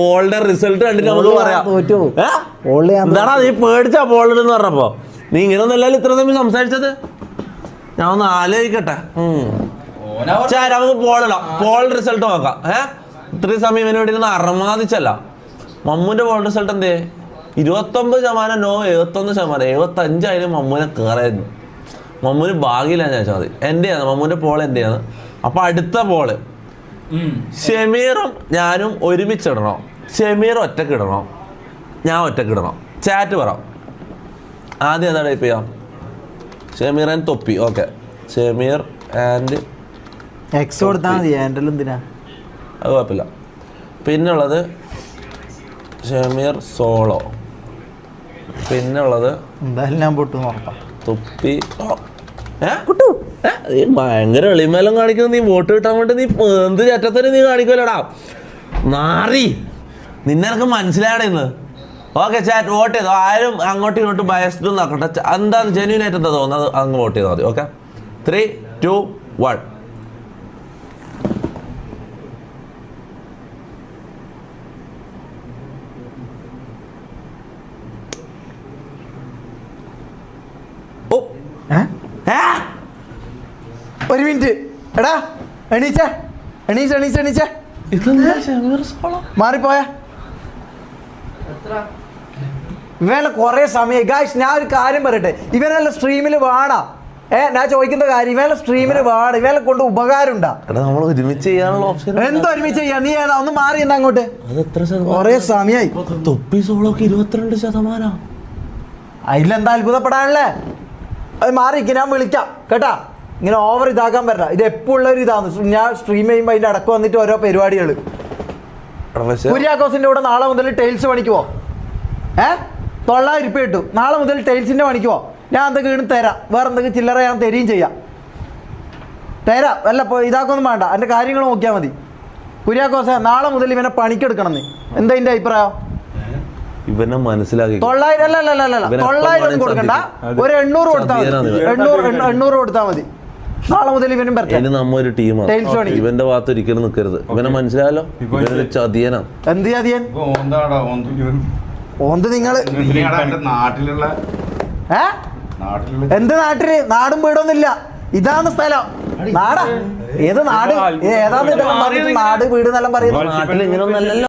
ബോളിന്റെ result കണ്ടിട്ട് നമുക്ക് പറയാം. എന്താടാ നീ പേടിച്ചാ ബോൾഡ് എന്ന് പറഞ്ഞപ്പോ? നീ ഇങ്ങനെ ഒന്നല്ലല്ലോ ഇത്ര സമയം സംസാരിച്ചത്? ഞാൻ ഒന്ന് ആലോചിക്കട്ടെ. നമുക്ക് പോളിടാം പോൾ റിസൾട്ട് നോക്കാം. ഏ? ഇത്രയും സമയം ഇവനോട് വേണ്ടി ഇരുന്ന് അറമാദിച്ചല്ല മമ്മൂന്റെ പോൾ റിസൾട്ട് എന്തേ? ഇരുപത്തൊമ്പത് ശതമാനം നോ എഴുപത്തൊന്ന് ശതമാനം. എഴുപത്തഞ്ചായാലും മമ്മൂനെ കയറായിരുന്നു മമ്മൂന് ഭാഗ്യമില്ല ഞാൻ ചോദിച്ചാൽ മതി എന്റെയാണ് മമ്മൂന്റെ പോൾ എന്റെയാണ് അപ്പൊ അടുത്ത പോൾ ഷമീറും ഞാനും ഒരുമിച്ചിടണോ. ഷമീർ ഒറ്റയ്ക്ക് ഇടണോ ഞാൻ ഒറ്റയ്ക്ക് ഇടണോ ചാറ്റ് പറ. ആദ്യം എന്താ ടൈപ്പ് ചെയ്യാം? Shameer and Thoppi. Okay Shameer and X കൊടുത്താൽ മതി. എന്റെ എന്തിനാ? അത് കുഴപ്പമില്ല. പിന്നുള്ളത് ഷമീർ സോളോ. പിന്നുള്ളത് എന്തായാലും ഞാൻ പൊട്ടു നോക്കാം തൊപ്പി. നീ ഭയങ്കര എളിമേലം കാണിക്കുന്നു. നീ വോട്ട് കിട്ടാൻ വേണ്ടി നീ എന്ത് ചറ്റത്തിന് നീ കാണിക്കുമല്ലോടാ നാറി. നിന്നെ എനിക്ക് മനസ്സിലായടാ ഇന്ന്? ഓക്കെ ചാറ്റ് വോട്ട് ചെയ്തോ? ആരും അങ്ങോട്ടും ഇങ്ങോട്ടും ബയസ്റ്റും നോക്കട്ടെ എന്താ എന്താണ് ജെന്യൂൻ ആയിട്ട് എന്താ തോന്നുന്നത്? അങ്ങ് വോട്ട് ചെയ്താൽ മതി ഓക്കെ? ത്രീ ടു വൺ ഓ. ഏ? ഒരു മിനിറ്റ്. എടാ എണീച്ച. എണീച്ച എണീച്ച എണീച്ച. മാറിപ്പോയ. ഇവനെ കുറെ സമയം. ഗായ്സ് ഞാൻ ഒരു കാര്യം പറയട്ടെ. ഇവനെല്ലാം സ്ട്രീമിൽ വേണം ഏ ഞാൻ ചോദിക്കുന്ന കാര്യം ഇവനെ സ്ട്രീമിൽ വേണം ഇവനെ കൊണ്ട് ഉപകാരം ഉണ്ടാ നമ്മൾ ഒരുമിച്ച് ചെയ്യാനുള്ള ഓപ്ഷൻ എന്തോ ഒരുമിച്ച് ചെയ്യാം? നീ ഏതാ? ഒന്ന് മാറി എന്നാ അങ്ങോട്ട്. അത് എത്ര കുറെ സമയായി. തൊപ്പി സോളൊക്കെ ഇരുപത്തിരണ്ട് ശതമാനം. അതിലെന്താ അത്ഭുതപ്പെടാനല്ലേ അത് മാറി ഞാൻ വിളിക്കാം. കേട്ടാ? ഇങ്ങനെ ഓവർ ഇതാക്കാൻ പറ്റില്ല. ഇത് എപ്പോഴുള്ള ഒരു ഇതാണ്. ഞാൻ സ്ട്രീം ചെയ്യുമ്പോൾ അതിന്റെ അടക്കം വന്നിട്ട് ഓരോ പരിപാടികൾ കുര്യാക്കോസിന്റെ കൂടെ നാളെ മുതൽ ടൈൽസ് പണിക്കുവോ ഏ? തൊള്ളായിരം ഉറുപ്പ്യ കിട്ടും. നാളെ മുതൽ ടൈൽസിന്റെ പണിക്കുവോ ഞാൻ എന്തൊക്കെ വീണ് തരാം. വേറെ എന്തൊക്കെ ചില്ലറ ഞാൻ തരികയും ചെയ്യാം. തരാം. അല്ല ഇപ്പോൾ ഇതാക്കൊന്നും വേണ്ട. എന്റെ കാര്യങ്ങൾ നോക്കിയാൽ മതി. കുര്യാക്കോസ നാളെ മുതൽ ഇവനെ പണിക്കെടുക്കണം നീ. എന്താ ഇതിന്റെ അഭിപ്രായം? ഇവനെ മനസ്സിലാക്കി തൊള്ളായിരം അല്ല അല്ല അല്ല തൊള്ളായിരം കൊടുക്കണ്ട. ഒരു എണ്ണൂറ് കൊടുത്താൽ മതി. എണ്ണൂറ് എണ്ണൂറ് കൊടുത്താൽ മതി. നാളെ മുതൽ ഇവനും ഇനി നമ്മ ഒരു ടീമാണ് ഇവന്റെ ഭാഗത്ത് ഒരിക്കലും നിൽക്കരുത് ഇവനെ മനസ്സിലായല്ലോ? ഇവനൊരു ചതിയനാ. എന്ത് ചതിയൻ? ഓന്താടാ. ഓന്ത് ഓന്ത് നിങ്ങൾ നിങ്ങളുടെ നാട്ടിലുള്ള എന്ത് നാട്ടിൽ? നാടും വീടൊന്നുമില്ല. ഇതാണ് സ്ഥലം. നാടാ. ഏത് നാട്? ഏതാന്ന് നാട് വീട് എന്നെല്ലാം പറയുന്നത് നാട്ടിൽ ഇങ്ങനെയൊന്നല്ലല്ലോ